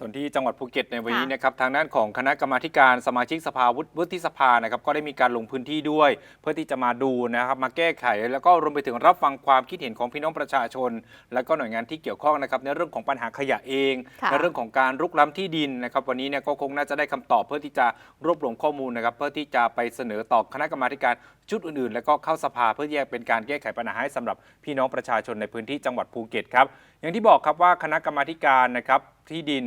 ส่วนที่จังหวัดภูเก็ตในวันนี้นะครับทางด้านของคณะกรรมาการสมาชิกสภาวุฒิสภานะครับก็ได้มีการลงพื้นที่ด้วย เพื่อที่จะมาดูนะครับมาแก้ไข แล้วก็รวมไปถึงรับฟังความคิดเห็นของพี่น้องประชาชน และก็หน่วยงานที่เกี่ยวข้องนะครับในเรื่องของปัญหาขยะเองค่ะในเรื่องของการรุกล้ำที่ดินนะครับวันนี้เนี่ยก็คงน่าจะได้คำตอบเพื่อที่จะรวบรวมข้อมูลนะครับเพื่อที่จะไปเสนอต่อคณะกรรมาการ ชุดอื่นๆ แล้วก็เข้าสภาเพื่อแยกเป็นการแก้ไขปัญหาให้สำหรับพี่น้องประชาชนในพื้นที่จังหวัดภูเก็ตครับอย่างที่บอกครับว่าคณะกรรมาการนะครับที่ดิน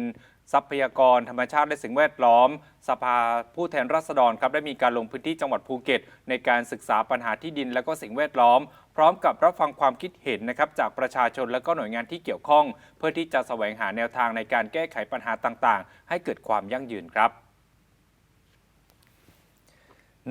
ทรัพยากรธรรมชาติและสิ่งแวดล้อม สภาผู้แทนราษฎรครับได้มีการลงพื้นที่จังหวัดภูเก็ต ในการศึกษาปัญหาที่ดินและก็สิ่งแวดล้อม พร้อมกับรับฟังความคิดเห็นนะครับจากประชาชนและก็หน่วยงานที่เกี่ยวข้อง เพื่อที่จะแสวงหาแนวทางในการแก้ไขปัญหาต่างๆ ให้เกิดความยั่งยืนครับ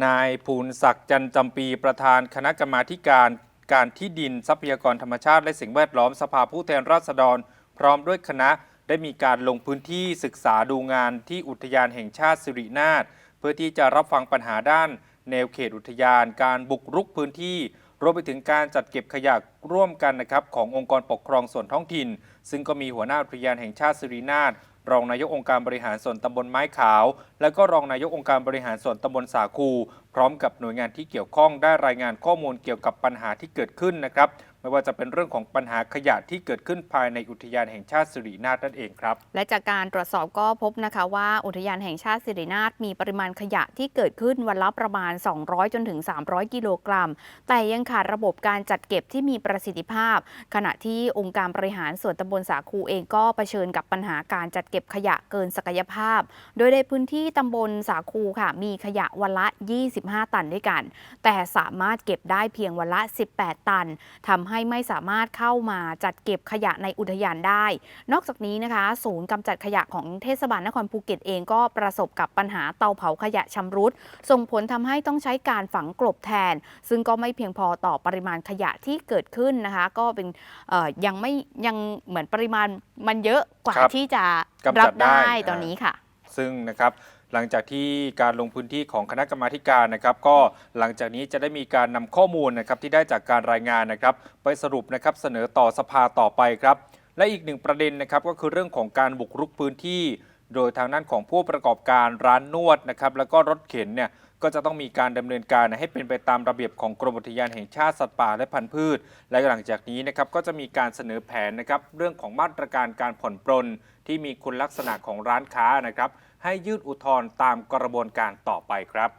นายภูนศักดิ์จันจำปีประธานคณะกรรมาการการที่ดินทรัพยากรธรรมชาติและสิ่งแวดล้อมสภาผู้แทนราษฎร พร้อมด้วยคณะได้มีการลงพื้นที่ศึกษาดูงานที่อุทยานแห่งชาติสิรินาถเพื่อที่จะรับฟังปัญหาด้าน แนวเขตอุทยาน การบุกรุกพื้นที่ รวมไปถึงการจัดเก็บขยะร่วมกันนะครับขององค์กรปกครองส่วนท้องถิ่น ซึ่งก็มีหัวหน้าอุทยานแห่งชาติสิรินาถรองนายกองค์การบริหารส่วนตำบลไม้ขาว และก็รองนายกองค์การบริหารส่วนตำบลสาคู พร้อมกับหน่วยงานที่เกี่ยวข้องได้รายงานข้อมูลเกี่ยวกับปัญหาที่เกิดขึ้นนะครับ ไม่ว่าจะเป็นเรื่องของปัญหาขยะที่เกิดขึ้นภายในอุทยานแห่งชาติสิรินาถนั่นเองครับ และจากการตรวจสอบก็พบนะคะว่าอุทยานแห่งชาติสิรินาถมีปริมาณขยะที่เกิดขึ้นวันละประมาณ 200 จนถึง 300 กิโลกรัม แต่ยังขาดระบบการจัดเก็บที่มีประสิทธิภาพ ขณะที่องค์การบริหารส่วนตำบลสาคูเองก็เผชิญกับปัญหาการจัดเก็บขยะเกินศักยภาพ โดยในพื้นที่ตำบลสาคูค่ะ มีขยะวันละ 25 ตันด้วยกัน แต่สามารถเก็บได้เพียงวันละ 18 ตันทำให้ไม่สามารถเข้ามาจัดเก็บขยะในอุทยานได้ นอกจากนี้นะคะ ศูนย์กำจัดขยะของเทศบาลนครภูเก็ตเองก็ประสบกับปัญหาเตาเผาขยะชำรุด ส่งผลทำให้ต้องใช้การฝังกลบแทน ซึ่งก็ไม่เพียงพอต่อปริมาณขยะที่เกิดขึ้นนะคะ ก็เป็นเอ่อยังไม่ยังเหมือนปริมาณมันเยอะกว่าครับที่จะกำจัดรับได้ได้ตอนนี้ค่ะ ซึ่งนะครับ หลังจากที่การลงพื้นที่ของคณะกรรมาการนะครับ ก็หลังจากนี้จะได้มีการนำข้อมูลนะครับที่ได้จากการรายงานนะครับ ไปสรุปนะครับเสนอต่อสภาต่อไปครับ และอีกหนึ่งประเด็นนะครับก็คือเรื่องของการบุกรุกพื้นที่ โดยทางด้านของผู้ประกอบการร้านนวดนะครับแล้วก็รถเข็นเนี่ย ก็จะต้องมีการดำเนินการให้เป็นไปตามระเบียบของกรมอุทยานแห่งชาติสัตว์ป่าและพันธุ์พืช และหลังจากนี้นะครับก็จะมีการเสนอแผนนะครับเรื่องของมาตรการการผ่อนปรนที่มีคุณลักษณะของร้านค้านะครับให้ยื่นอุทธรณ์ตามกระบวนการต่อไปครับ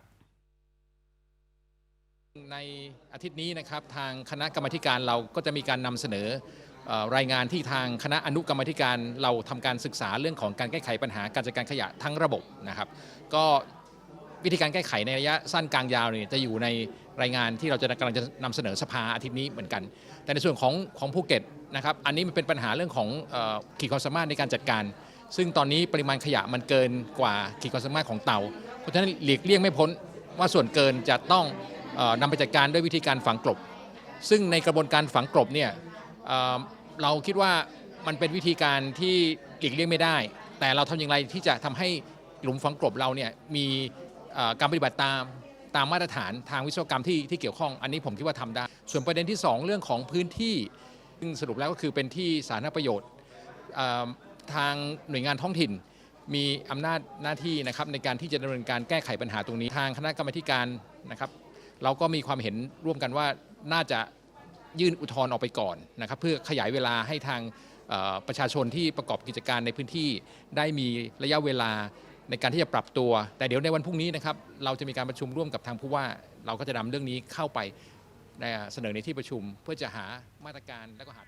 ในอาทิตย์นี้นะครับทางคณะกรรมการเราก็จะมีการนำเสนอรายงานที่ทางคณะอนุกรรมธิการเราทำการศึกษาเรื่องของการแก้ไขปัญหาการจัดการขยะทั้งระบบนะครับ ก็ วิธีการแก้ไขในระยะสั้นกลางยาวเนี่ยจะอยู่ในรายงานที่เราจะกำลังจะนำเสนอสภาอาทิตย์นี้เหมือนกัน แต่ในส่วนของของภูเก็ตนะครับอันนี้มันเป็นปัญหาเรื่องของออขีดความสามารถในการจัดการ ซึ่งตอนนี้ปริมาณขยะมันเกินกว่าขีดความสามารถของเตา เพราะฉะนั้นหลีกเลี่ยงไม่พ้นว่าส่วนเกินจะต้องออนำไปจัดการด้วยวิธีการฝังกลบ ซึ่งในกระบวนการฝังกลบเนี่ยเเราคิดว่ามันเป็นวิธีการที่หลีกเลี่ยงไม่ได้ แต่เราทำอย่างไรที่จะทำให้หลุมฝังกลบเราเนี่ยมี การปฏิบัติตามตามมาตรฐานทางวิศวกรรมที่ที่เกี่ยวข้อง อันนี้ผมคิดว่าทำได้ ส่วนประเด็นที่ 2 เรื่องของพื้นที่ซึ่งสรุปแล้วก็คือเป็นที่สาธารณประโยชน์ทางหน่วยงานท้องถิ่น มีอำนาจหน้าที่นะครับในการที่จะดำเนินการแก้ไขปัญหาตรงนี้ ทางคณะกรรมการนะครับเราก็มีความเห็นร่วมกันว่าน่าจะยื่นอุทธรณ์ออกไปก่อนนะครับเพื่อขยายเวลาให้ทางประชาชนที่ประกอบกิจการในพื้นที่ได้มีระยะเวลา ในการที่จะปรับตัว แต่เดี๋ยวในวันพรุ่งนี้นะครับเราจะมีการประชุมร่วมกับทางผู้ว่า เราก็จะนำเรื่องนี้เข้าไปเสนอในที่ประชุมเพื่อจะหามาตรการและก็หา